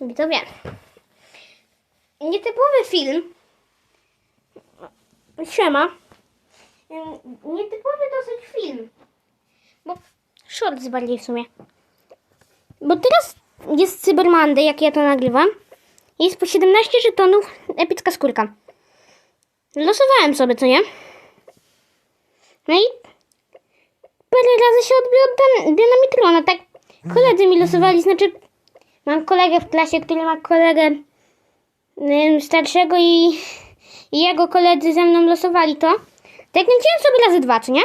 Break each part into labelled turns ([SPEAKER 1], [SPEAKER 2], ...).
[SPEAKER 1] Widzowie, nietypowy film. Siema. Nietypowy dosyć film. Bo short bardziej w sumie. Bo teraz jest Cyber Monday, jak ja to nagrywam. Jest po 17 żetonów epicka skórka. Losowałem sobie, co nie? No i parę razy się odbiło dan- dynamitrona, tak koledzy mi losowali, znaczy mam kolegę w klasie, który ma kolegę starszego i, i jego koledzy ze mną losowali to. Tak kręciłem sobie razy dwa, co nie?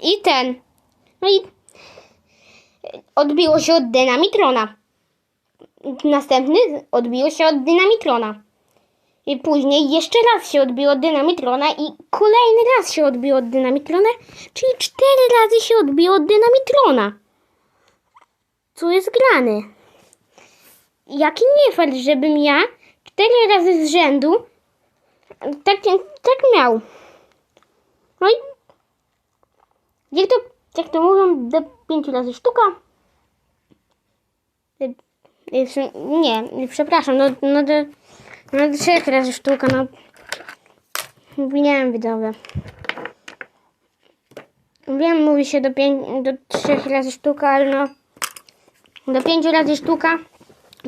[SPEAKER 1] I ten. No i odbiło się od dynamitrona. Następny odbiło się od dynamitrona. I później jeszcze raz się odbiło od dynamitrona i kolejny raz się odbiło od dynamitrona, czyli cztery razy się odbiło od dynamitrona. Co jest grane? Jaki nie fakt, żebym ja cztery razy z rzędu tak, tak miał. No i jak to, jak to mówią, do pięciu razy sztuka. Nie, przepraszam, no, no do, no do trzech razy sztuka, no. Wiem, widzowie. Wiem, mówi się do, pięć, do trzech razy sztuka, ale no. Do pięciu razy sztuka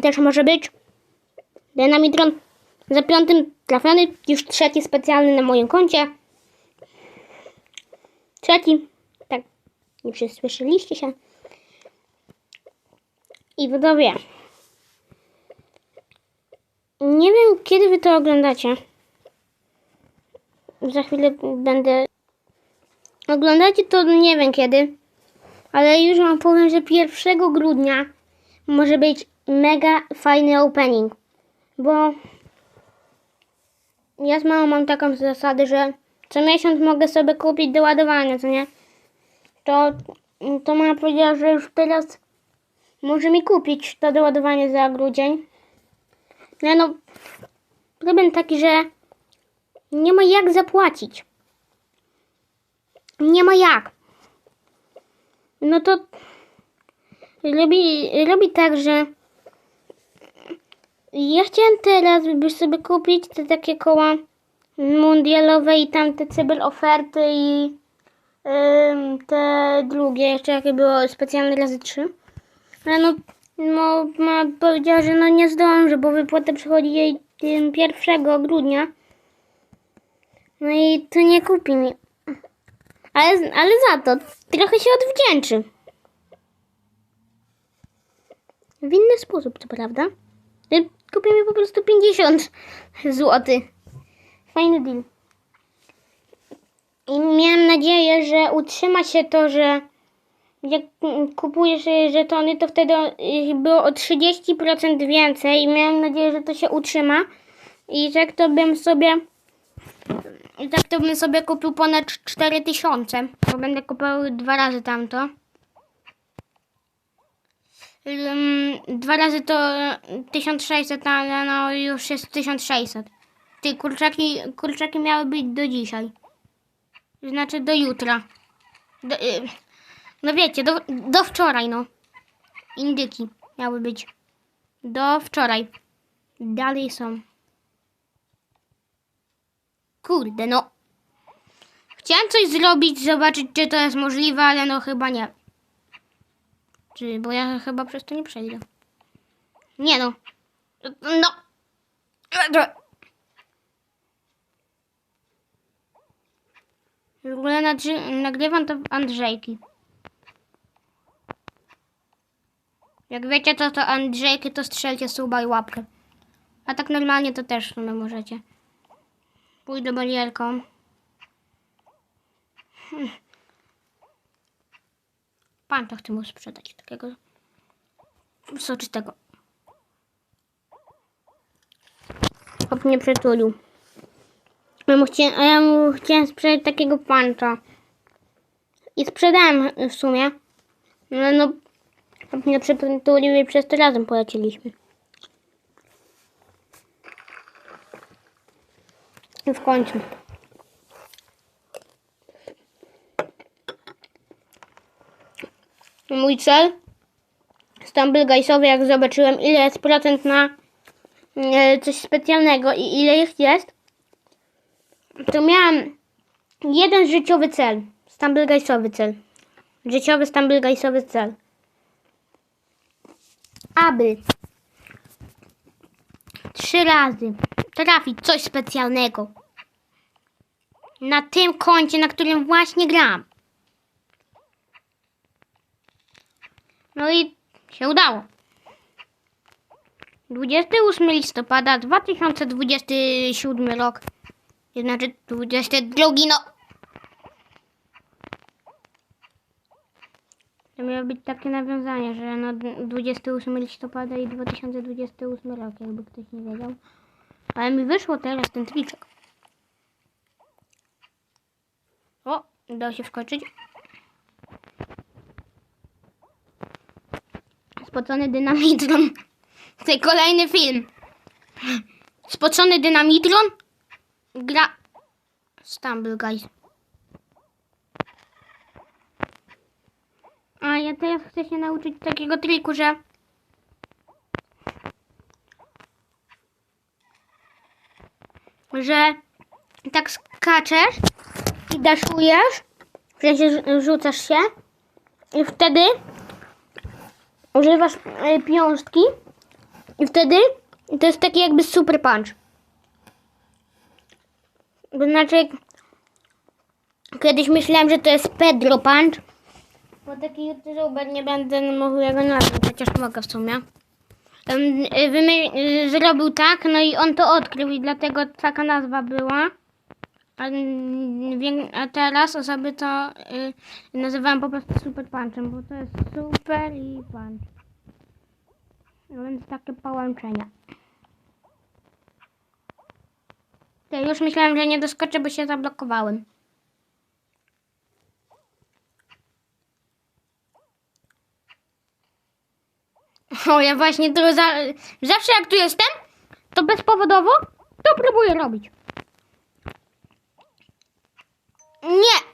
[SPEAKER 1] też może być. Dynamitron za piątym trafiony, już trzeci specjalny na moim koncie. Trzeci, tak, nie wszyscy słyszeliście się. I widzowie, nie wiem kiedy wy to oglądacie. Za chwilę będę... Oglądacie to nie wiem kiedy, ale już wam powiem, że 1 grudnia może być mega fajny opening, bo ja z mamą mam taką zasadę, że co miesiąc mogę sobie kupić do ładowania, co nie? To, to mama powiedziała, że już teraz może mi kupić to doładowanie za grudzień. No, no problem taki, że nie ma jak zapłacić. Nie ma jak. No to robi, robi tak, że ja chciałem teraz by sobie kupić te takie koła mundialowe i tam te cyber oferty i te drugie, jeszcze jakie było specjalne razy trzy. Ale no, no ma powiedziała, że no nie zdąży, bo wypłata przychodzi jej ym, 1 grudnia. No i to nie kupi mi. Ale, ale za to trochę się odwdzięczy. W inny sposób, co prawda. Y, Kupi mi po prostu 50 zł. Fajny deal. I miałem nadzieję, że utrzyma się to, że jak kupujesz żetony, to wtedy było o 30% więcej i miałem nadzieję, że to się utrzyma. I tak to bym sobie i tak to bym sobie kupił ponad 4000, bo będę kupował dwa razy tamto. Dwa razy to 1600, ale no już jest 1600. Ty, kurczaki, kurczaki miały być do dzisiaj. Znaczy do jutra. Do, y, no wiecie, do, do wczoraj, no. Indyki miały być. Do wczoraj. Dalej są. Kurde, no. Chciałem coś zrobić, zobaczyć, czy to jest możliwe, ale no chyba nie. Czy, bo ja chyba przez to nie przejdę. Nie no. No. W ogóle nagrywam to Andrzejki. Jak wiecie, to to Andrzejki, to strzelcie suba i łapkę. A tak normalnie to też sumie możecie. Pójdę barierką. Hmm. Pan to chce mu sprzedać takiego soczystego. Hop mnie przytulił. Ja mu chciałem, a ja mu chciałem sprzedać takiego pancza. I sprzedałem w sumie. No, no, mnie przytulił i przez to razem poleciliśmy. W końcu. Mój cel Stumble Guysowy, jak zobaczyłem ile jest procent na e, coś specjalnego i ile ich jest, to miałam jeden życiowy cel. Stumble Guysowy cel. Życiowy Stumble Guysowy cel. Aby trzy razy trafić coś specjalnego na tym koncie, na którym właśnie gram. No i się udało. 28 listopada 2027 rok. Znaczy 22, no. To miało być takie nawiązanie, że no 28 listopada i 2028 rok, jakby ktoś nie wiedział. Ale mi wyszło teraz ten triczek. O, udało się wskoczyć. Spocony dynamitron. To kolejny film. Spocony dynamitron. Gra. Stumble guys. A ja teraz chcę się nauczyć takiego triku, że że tak skaczesz i daszujesz, w sensie rzu- rzucasz się i wtedy używasz e, piąstki i wtedy to jest taki jakby super punch. To znaczy kiedyś myślałem, że to jest Pedro punch, bo taki youtuber nie będę mówił jego nazwy, chociaż mogę w sumie. Y, y, zrobił tak, no i on to odkrył i dlatego taka nazwa była. A, a teraz osoby to y, nazywałem po prostu super punchem, bo to jest super i punch. No więc takie połączenia. To już myślałem, że nie doskoczę, bo się zablokowałem. O, ja właśnie to za... zawsze jak tu jestem, to bezpowodowo to próbuję robić. Nie!